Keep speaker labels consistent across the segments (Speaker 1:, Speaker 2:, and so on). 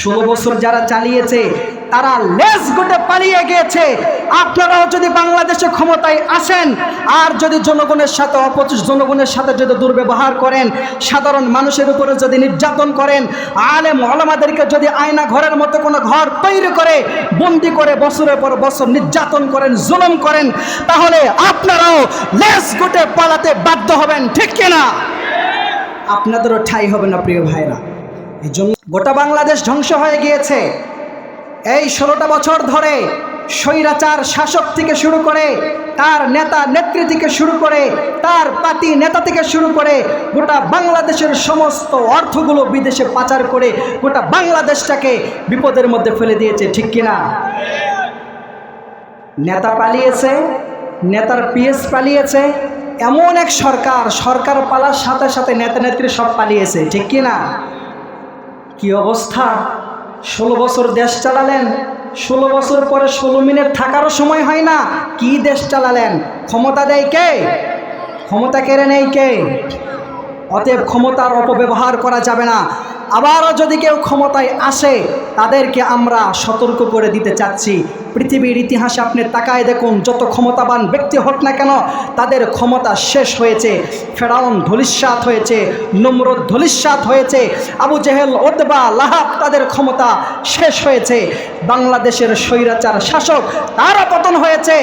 Speaker 1: ষোলো বছর যারা চালিয়েছে, তারা লেস গোটে পালিয়ে গিয়েছে। আপনারাও যদি বাংলাদেশে ক্ষমতায় আসেন, আর যদি জনগণের সাথে অপচিত জনগণের সাথে যদি দুর্ব্যবহার করেন, সাধারণ মানুষের উপরে যদি নির্যাতন করেন, আলেম ওলামাদেরকে যদি আয়না ঘরের মতো কোনো ঘর তৈরি করে, বন্দি করে বছরের পর বছর নির্যাতন করেন, জুলুম করেন, তাহলে আপনারাও লেস গোটে পালাতে বাধ্য হবেন, ঠিক কিনা? আপনাদেরও ঠাই হবে না, প্রিয় ভাইরা। এই গোটা বাংলাদেশ ধ্বংস হয়ে গিয়েছে। এই ষোলোটা বছর ধরে স্বৈরাচার শাসক থেকে শুরু করে, তার নেতা নেত্রী থেকে শুরু করে, তার পাতি নেতা থেকে শুরু করে গোটা বাংলাদেশের সমস্ত অর্থগুলো বিদেশে পাচার করে গোটা বাংলাদেশটাকে বিপদের মধ্যে ফেলে দিয়েছে, ঠিক কিনা? নেতা পালিয়েছে, নেতার পিএস পালিয়েছে, এমন এক সরকার সরকার পালার সাথে সাথে নেতা নেত্রী সব পালিয়েছে, ঠিক কি না কি অবস্থা? ষোলো বছর দেশ চালালেন, ষোলো বছর পরে ষোলো মিনিট থাকারও সময় হয় না, কি দেশ চালালেন? ক্ষমতা দেয় কে? ক্ষমতা কেড়ে নেই কে? অতএব ক্ষমতার অপব্যবহার করা যাবে না। আবারও যদি কেউ ক্ষমতায় আসে, তাদেরকে আমরা সতর্ক করে দিতে চাচ্ছি। পৃথিবীর ইতিহাসে আপনি তাকায় দেখুন, যত ক্ষমতাবান ব্যক্তি হোক না কেন, তাদের ক্ষমতা শেষ হয়েছে। ফেরাউন ধলিস্বাত হয়েছে, নমরুদ ধলিস্বাত হয়েছে, আবু জেহেল ওদবা লাহাব, তাদের ক্ষমতা শেষ হয়েছে। বাংলাদেশের স্বৈরাচার শাসক তারা পতন হয়েছে।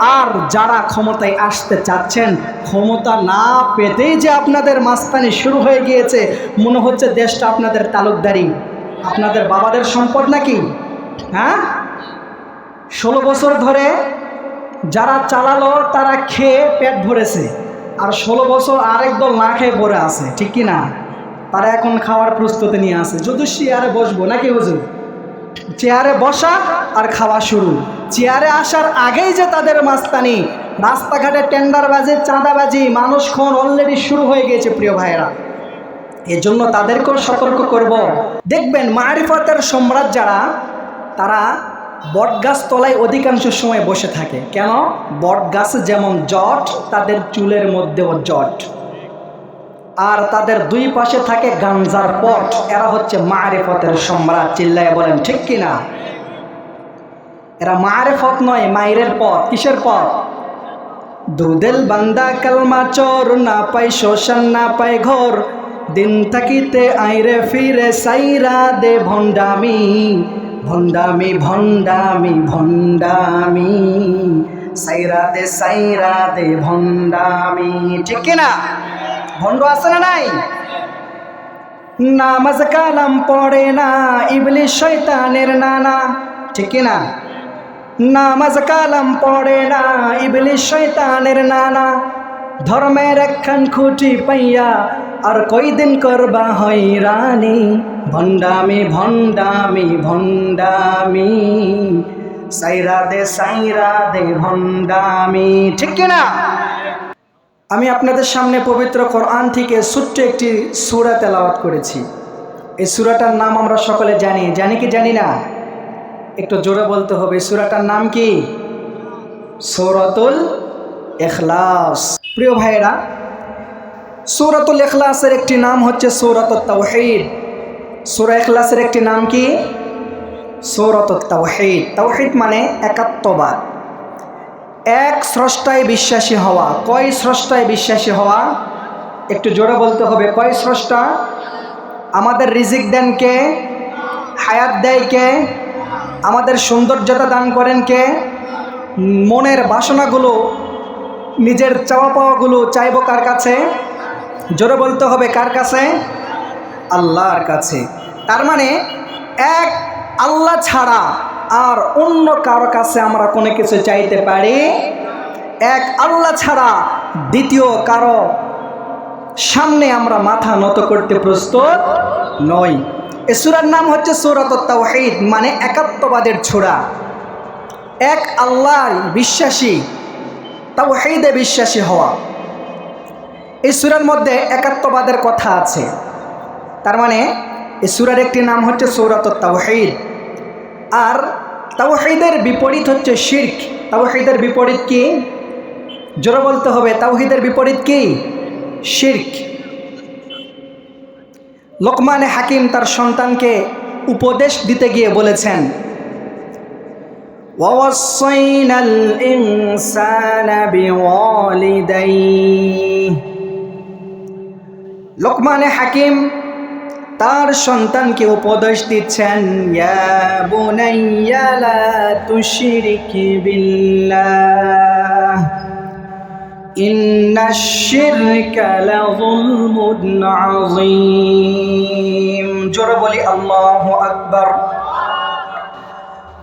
Speaker 1: আর যারা ক্ষমতায় আসতে চাচ্ছেন, ক্ষমতা না পেতেই যে আপনাদের মাস্তানি শুরু হয়ে গিয়েছে, মনে হচ্ছে দেশটা আপনাদের তালুকদারি। আপনাদের বাবাদের সম্পদ নাকি? হ্যাঁ? ষোলো বছর ধরে যারা চালালো, তারা খেয়ে পেট ভরেছে। আর ষোলো বছর আরেক দল না খেয়ে ভরে আছে, ঠিক কি না? তারা এখন খাওয়ার প্রস্তুতি নিয়ে আসে যদি সে আরে বসবো নাকি হুজুর? চেয়ারে বসা আর খাওয়া শুরু। চেয়ারে আসার আগেই যে তাদের মাস্তানি, রাস্তাঘাটে টেন্ডার টেন্ডারবাজি, চাঁদাবাজি, মানুষ খন অলরেডি শুরু হয়ে গিয়েছে প্রিয় ভাইয়েরা। এজন্য তাদেরকেও সতর্ক করব। দেখবেন মারিফতের সম্রাট যারা, তারা বটগাছ তলায় অধিকাংশ সময় বসে থাকে। কেন? বটগাছ যেমন জট, তাদের চুলের মধ্যেও জট। আর তাদের দুই পাশে থাকে গাঞ্জার পট। এরা হচ্ছে মারেফতের সম্রাট, চিল্লায় বলেন, ঠিক কিনা এরা মারেফত নয় মায়ের পথ। কিসের পথ? দুদেল বান্দা কালমা চোর, না পাই শোষণ, না পাই ঘর। দিন থাকিতে আইরে ফিরে সাইরা দে ভণ্ডামি ভণ্ডামি ভণ্ডামি ভণ্ডামি। সাইরা দে সাইরা দে, ভণ্ডামি, ঠিক কিনা ভণ্ড আছে না নাই? নামাজ কালাম পড়ে না ইবলিশ শয়তানের নানা। ঠিক না নামাজ কালাম পড়ে না ইবলিশ শয়তানের নানা। ধর্মের একখান খুঁটি পাইয়া আর কয়দিন করবা হইরানি ভণ্ডামি ভণ্ডামি ভণ্ডামি। সাইরা দে সাইরা দে, ভণ্ডামি। ঠিক কিনা? আমি আপনাদের সামনে পবিত্র কোরআন থেকে ছোট্ট একটি সুরা তেলাওয়াত করেছি। এই সুরাটার নাম আমরা সকলে জানি। জানি কি জানি না? একটু জোরে বলতে হবে। সুরাটার নাম কি? সৌরাতুল এখলাস প্রিয় ভাইয়েরা, সৌরাতুল এখলাসের একটি নাম হচ্ছে সৌরাতুল তাওহিদ। সৌরা এখলাসের একটি নাম কি? সৌরাতুল তাওহিদ। তাওহিদ মানে একাত্মবাদ। এক স্রষ্টায় বিশ্বাসী হওয়া। কয় স্রষ্টায় বিশ্বাসী হওয়া? একটু জোরে বলতে হবে, কয় স্রষ্টা? আমাদের রিজিক দেন কে? হায়াত দেয় কে? আমাদের সৌন্দর্যতা দান করেন কে? মনের বাসনাগুলো, নিজের চাওয়া পাওয়াগুলো চাইব কার কাছে? জোরে বলতে হবে, কার কাছে? আল্লাহর কাছে। তার মানে এক আল্লাহ ছাড়া আর অন্য কারও কাছে আমরা কোনো কিছু চাইতে পারি? এক, আল্লাহ ছাড়া। দ্বিতীয়, কারও সামনে আমরা মাথা নত করতে প্রস্তুত নই। এ সুরার নাম হচ্ছে সুরাত তাওহিদ মানে একাত্মবাদের ছোড়া। এক, আল্লাহর বিশ্বাসী, তাওহিদে বিশ্বাসী হওয়া। এই সুরার মধ্যে একাত্মবাদের কথা আছে। তার মানে এই সুরার একটি নাম হচ্ছে সৌরাত তাওহিদ আর তাওহিদের বিপরীত হচ্ছে শির্ক তাওহিদের বিপরীত কি জোরে বলতে হবে তাওহিদের বিপরীত কি শির্ক লোকমানে হাকিম তার সন্তানকে উপদেশ দিতে গিয়ে বলেছেন ووصينا الإنسان بوالديه লোকমানে হাকিম তার সন্তানকে উপদেশ দিচ্ছেন জোরে বলি, আল্লাহু আকবার।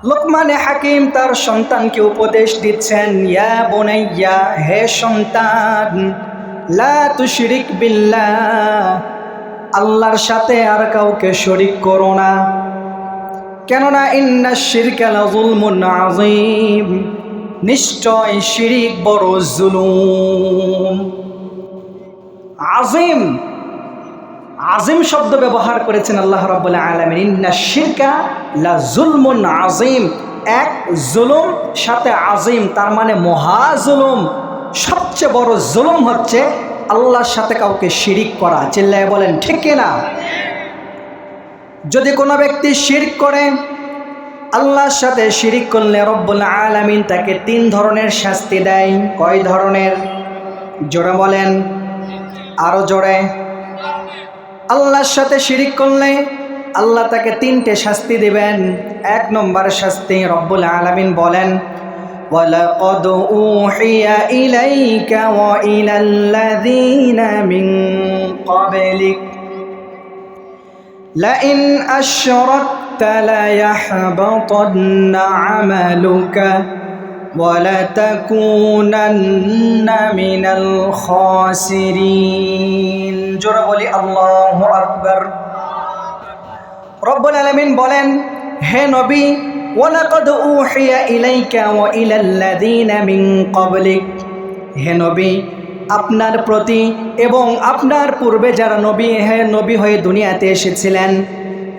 Speaker 1: লোকমানে হাকিম তার সন্তানকে উপদেশ দিচ্ছেন, ইয়া বোনাইয়া, হে সন্তান, লা তুশরিক বিল্লাহ আল্লাহর সাথে আর কাউকে শরিক করো না। কেননা ইন্না শিরকা লাযুলমুন আযীম। নিশ্চয় শিরিক বড় জুলুম। আজিম আজিম শব্দ ব্যবহার করেছেন আল্লাহ রাব্বুল আলামিন। ইন্না শিরকা লা জুলমুন আজিম এক জুলুম, সাথে আজিম তার মানে মহা জুলুম। সবচেয়ে বড় জুলুম হচ্ছে আল্লাহর সাথে কাউকে শিরিক করা, চিল্লায় বলেন, ঠিক না? যদি কোনো ব্যক্তি শিরিক করে, আল্লাহর সাথে শিরিক করলে রব্বুল আলামিন তাকে তিন ধরনের শাস্তি দেয়। কয় ধরনের? জোরে বলেন আরও জোরে। আল্লাহর সাথে শিরিক করলে আল্লাহ তাকে তিনটে শাস্তি দিবেন। এক নম্বর শাস্তি রব্বুল আলামিন বলেন ولقد أوحي إليك وإلى الذين من قبلك لئن أشركت ليحبطن عملك ولتكونن من الخاسرين জোরে বলি আল্লাহু আকবার রব্বুল আলামিন বলেন হে নবী ওয়ালাকাদ উহিয়া ইলাইকা ওয়া ইলাল্লাযীনা মিন ক্বাবলিক। হে নবী, আপনার প্রতি এবং আপনার পূর্বে যারা নবী, হে নবী হয়ে দুনিয়াতে এসেছিলেন,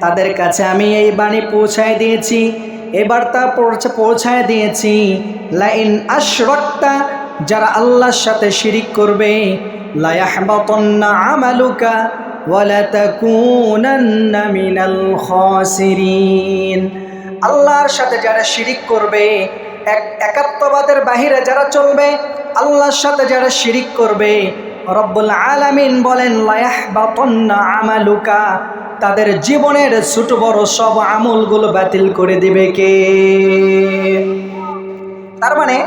Speaker 1: তাদের কাছে আমি এই বাণী পৌঁছায় দিয়েছি। এবার তা পৌঁছে পৌঁছায় দিয়েছি। লাইন আশরাক্তা, যারা আল্লাহর সাথে শিরিক করবে, লায়াহবাতান্না আমালুকা ওয়ালা তাকুনান্না মিনাল খাসিরিন। আল্লাহর সাথে যারা শিরিক করবে, এক একাত্মবাদের বাহিরে যারা চলবে, আল্লাহর সাথে যারা শিরিক করবে, রব্বুল আলামিন বলেন, লায়াহবাতান্না আমালুকা, তাদের জীবনের ছোট বড় সব আমলগুলো বাতিল করে দিবে কে? তার মানে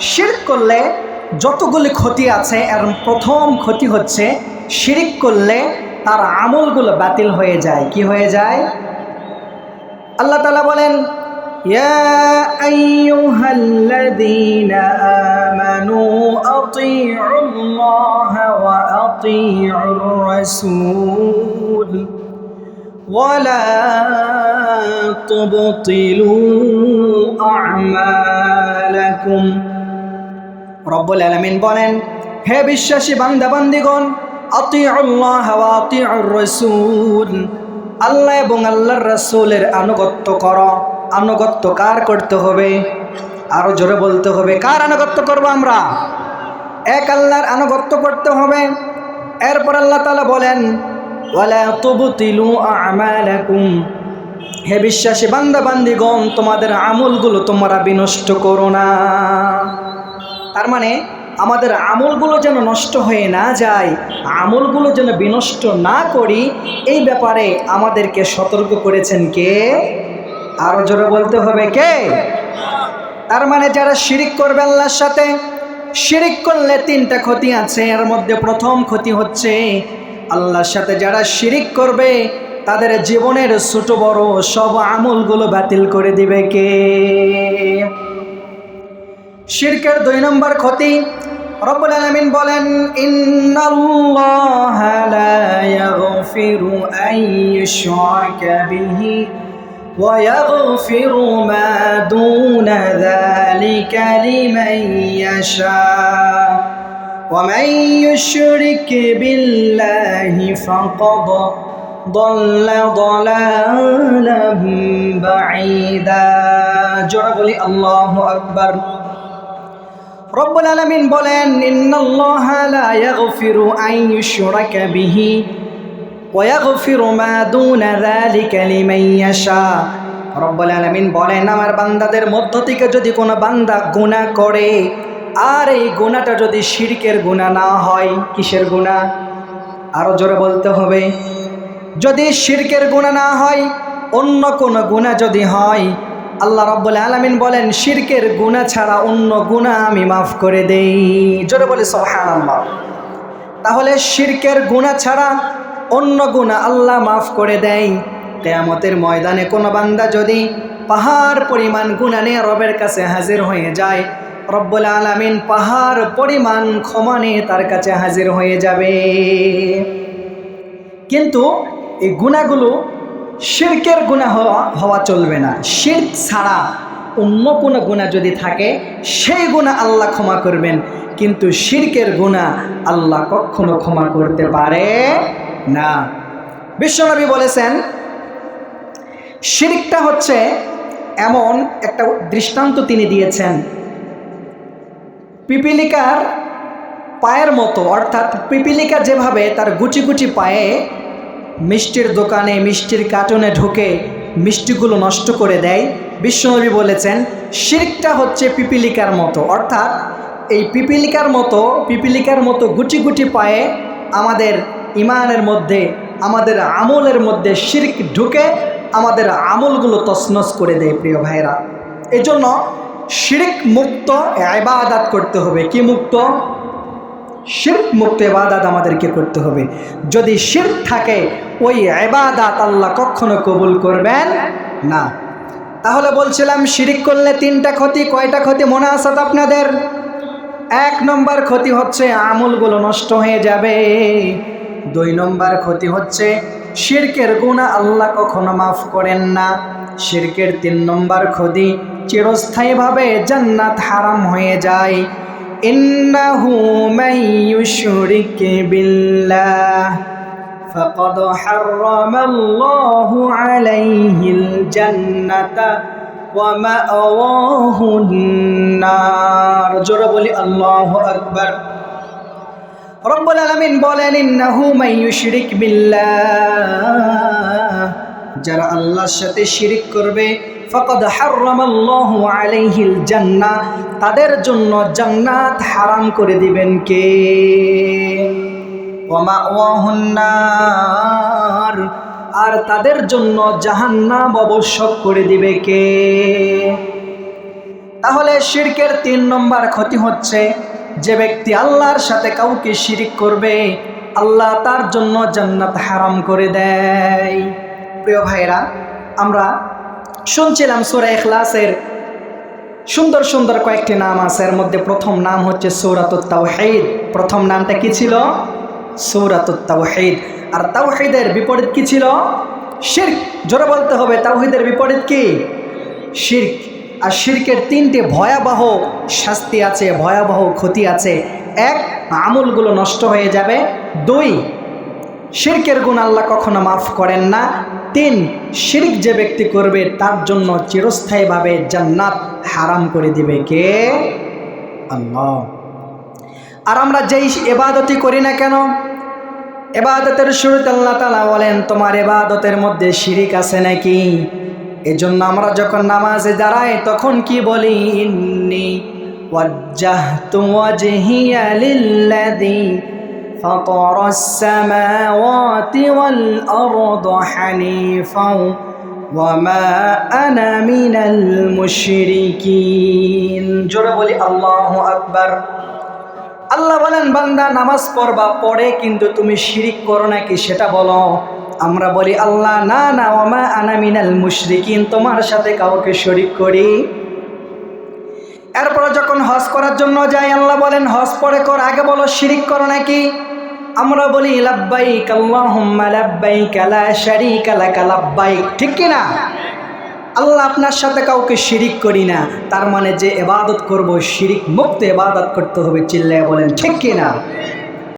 Speaker 1: শিরিক করলে যতগুলি ক্ষতি আছে, এর প্রথম ক্ষতি হচ্ছে, শিরিক করলে তার আমলগুলো বাতিল হয়ে যায়। কি হয়ে যায়? আল্লাহ তালা বলেন يا أيها الذين آمنوا أطيعوا الله وأطيعوا الرسول ولا تبطلوا أعمالكم রব্বুল আলামিন বলেন হে বিশ্বাসী বান্দা বান্দিগণ আতিউল্লাহ ওয়া আতিউর রাসূল আল্লাহ এবং আল্লাহর রাসূলের আনুগত্য করো। আনুগত্য কার করতে হবে? আরও জোরে বলতে হবে, কার আনুগত্য করব আমরা? এক আল্লাহর আনুগত্য করতে হবে। এরপর আল্লাহ তালা বলেন হে বিশ্বাসী বান্দা, বান্দিগণ, তোমাদের আমলগুলো তোমরা বিনষ্ট করো না। তার মানে আমাদের আমলগুলো যেন নষ্ট হয়ে না যায়, আমলগুলো যেন বিনষ্ট না করি, এই ব্যাপারে আমাদেরকে সতর্ক করেছেন কে? আরও জোরে বলতে হবে কে? তার মানে যারা শিরিক করবে আল্লাহর সাথে, শিরিক করলে তিনটা ক্ষতি আছে। এর মধ্যে প্রথম ক্ষতি হচ্ছে আল্লাহর সাথে যারা শিরিক করবে, তাদের জীবনের ছোট বড় সব আমলগুলো বাতিল করে দিবে কে? শিরকের দুই নম্বর ক্ষতি রব্বুল আলামিন বলেন ইন্নাল্লাহ লা ইয়াগফিরু আন ইউশরাকা বিহি ওয়া ইয়াগফিরু মা দুনা যালিকা লিমান ইয়াশা ومن يشرك بالله فقد ضل ضلالا بعيدا جرب الله أكبر রব্বুল আলামিন বলেন ইন্নাল্লাহা লা ইয়াগফিরু আন ইউশরাকা বিহি ويغفر ما دون ذلك لمن يشاء রব্বুল আলামিন বলেন আমার বান্দাদের মধ্য থেকে যদি কোনো বান্দা গুনাহ করে আর এই গুনাহটা যদি শিরকের গুনাহ না হয় কিসের গুনাহ আরো জোরে বলতে হবে যদি শিরকের গুনাহ না হয় অন্য কোনো গুনাহ যদি হয় আল্লাহ রব্বুল আলামিন বলেন, শিরকের গুনাহ ছাড়া অন্য গুনাহ আমি মাফ করে দেই। জোরে বলি, সুবহানাল্লাহ। তাহলে শিরকের গুণা ছাড়া অন্য গুণা আল্লাহ মাফ করে দেয়। কেয়ামতের ময়দানে কোনো বান্দা যদি পাহাড় পরিমাণ গুণা নিয়ে রবের কাছে হাজির হয়ে যায়, রব্বুল আলামিন পাহাড় পরিমাণ ক্ষমা নিয়ে তার কাছে হাজির হয়ে যাবে। কিন্তু এই গুণাগুলো শিরকের গুণা হওয়া হওয়া চলবে না। শির্ক ছাড়া অন্য কোনো গুণা যদি থাকে, সেই গুণা আল্লাহ ক্ষমা করবেন। কিন্তু শিরকের গুণা আল্লাহ কখনো ক্ষমা করতে পারে না। বিশ্বনবী বলেছেন, শিরিকটা হচ্ছে এমন একটা দৃষ্টান্ত তিনি দিয়েছেন। পিপিলিকার পায়ের মতো, অর্থাৎ পিপিলিকা যেভাবে তার গুচি গুচি পায়ে মিষ্টির দোকানে মিষ্টির কার্টুনে ঢুকে মিষ্টিগুলো নষ্ট করে দেয়। বিশ্বনবী বলেছেন, শিরকটা হচ্ছে পিপিলিকার মতো। অর্থাৎ এই পিপিলিকার মতো পিপিলিকার মতো গুটি গুটি পায়ে আমাদের ইমানের মধ্যে, আমাদের আমলের মধ্যে শিরক ঢুকে আমাদের আমলগুলো তসনস করে দেয় প্রিয় ভাইরা এজন্য জন্য শিরিক মুক্ত এবাদাত করতে হবে। কি মুক্ত? শির্ক মুক্ত এবাদাত আমাদেরকে করতে হবে। যদি শির্ক থাকে, ওই এবাদাত আল্লাহ কখনো কবুল করবেন না। তাহলে বলছিলাম, শিরিক করলে তিনটা ক্ষতি, কয়টা ক্ষতি মনে আসাত আপনাদের? এক নম্বর ক্ষতি হচ্ছে আমলগুলো নষ্ট হয়ে যাবে। দুই নম্বর ক্ষতি হচ্ছে শিরকের গুণা আল্লাহ কখনো মাফ করেন না। শিরকের তিন নম্বর ক্ষতি চিরস্থায়ীভাবে জান্নাত হারাম হয়ে যায়। ইন্নাহু মান ইউশরিক বিল্লাহ فقد حرم الله عليه الجنة ومأواه النار জোরে বলি আল্লাহু আকবার রব্বুল আলামিন বলেন ইন্নাহু মান ইউশরিক বিল্লাহ যারা আল্লাহর সাথে শিরিক করবে ফাকাদ হারামাল্লাহু আলাইহিল জান্নাহ তাদের জন্য জান্নাত হারাম করে দিবেন কে? ওমা আর তাদের জন্য জাহান্নাম আবশ্যক করে দিবে কে? তাহলে শিরকের তিন নম্বর ক্ষতি হচ্ছে, যে ব্যক্তি আল্লাহর সাথে কাউকে শিরিক করবে, আল্লাহ তার জন্য জান্নাত হারাম করে দেয়। প্রিয় ভাইরা আমরা শুনছিলাম সুরা এখলাসের সুন্দর সুন্দর কয়েকটি নাম আছে। এর মধ্যে প্রথম নাম হচ্ছে সৌরাতুত তাওহিদ। প্রথম নামটা কি ছিল? সৌরাতুত তাওহিদ। আর তাওহিদের বিপরীত কি ছিল? শির্ক। জোরে বলতে হবে, তাওহিদের বিপরীত কি? শির্ক। আর শির্কের তিনটে ভয়াবহ শাস্তি আছে, ভয়াবহ ক্ষতি আছে। এক, আমলগুলো নষ্ট হয়ে যাবে। দুই, শিরকের গুণ আল্লাহ কখনো মাফ করেন না। তিন, শিরিক যে ব্যক্তি করবে তার জন্য চিরস্থায়ীভাবে জান্নাত হারাম করে দিবে কে? আল্লাহ। আর আমরা যেই এবাদতি করি না কেন, এবাদতের শুরুতে আল্লাহ তালা বলেন, তোমার এবাদতের মধ্যে শিরিক আছে নাকি? এজন্য আমরা যখন নামাজে দাঁড়াই, তখন কি বলি? ইন্নি ওয়াজ্জাহতু ওয়াজহিয়া লিল্লাযী فطر السماوات والأرض حنيفا وما أنا من المشركين জোরে বলি আল্লাহু আকবার আল্লাহ বলেন বান্দা নামাজ পড়বা পড়ে কিন্তু তুমি শিরিক করো নাকি সেটা বলো আমরা বলি আল্লাহ না না ওমা আনা মিনাল মুশরিকিন তোমার সাথে কাউকে শরিক করি এরপরে যখন হজ করার জন্য যাই আল্লাহ বলেন হজ পরে কর আগে বলো শিরিক করো নাকি আমরা বলি, লাব্বাইক আল্লাহুম্মা লাব্বাইক কালা শারীকা লাকা, লাব্বাইক। ঠিক কি না আল্লাহ আপনার সাথে কাউকে শিরিক করি না। তার মানে যে এবাদত করব, শিরিক মুক্ত এবাদত করতে হবে, চিল্লায় বলেন, ঠিক কি না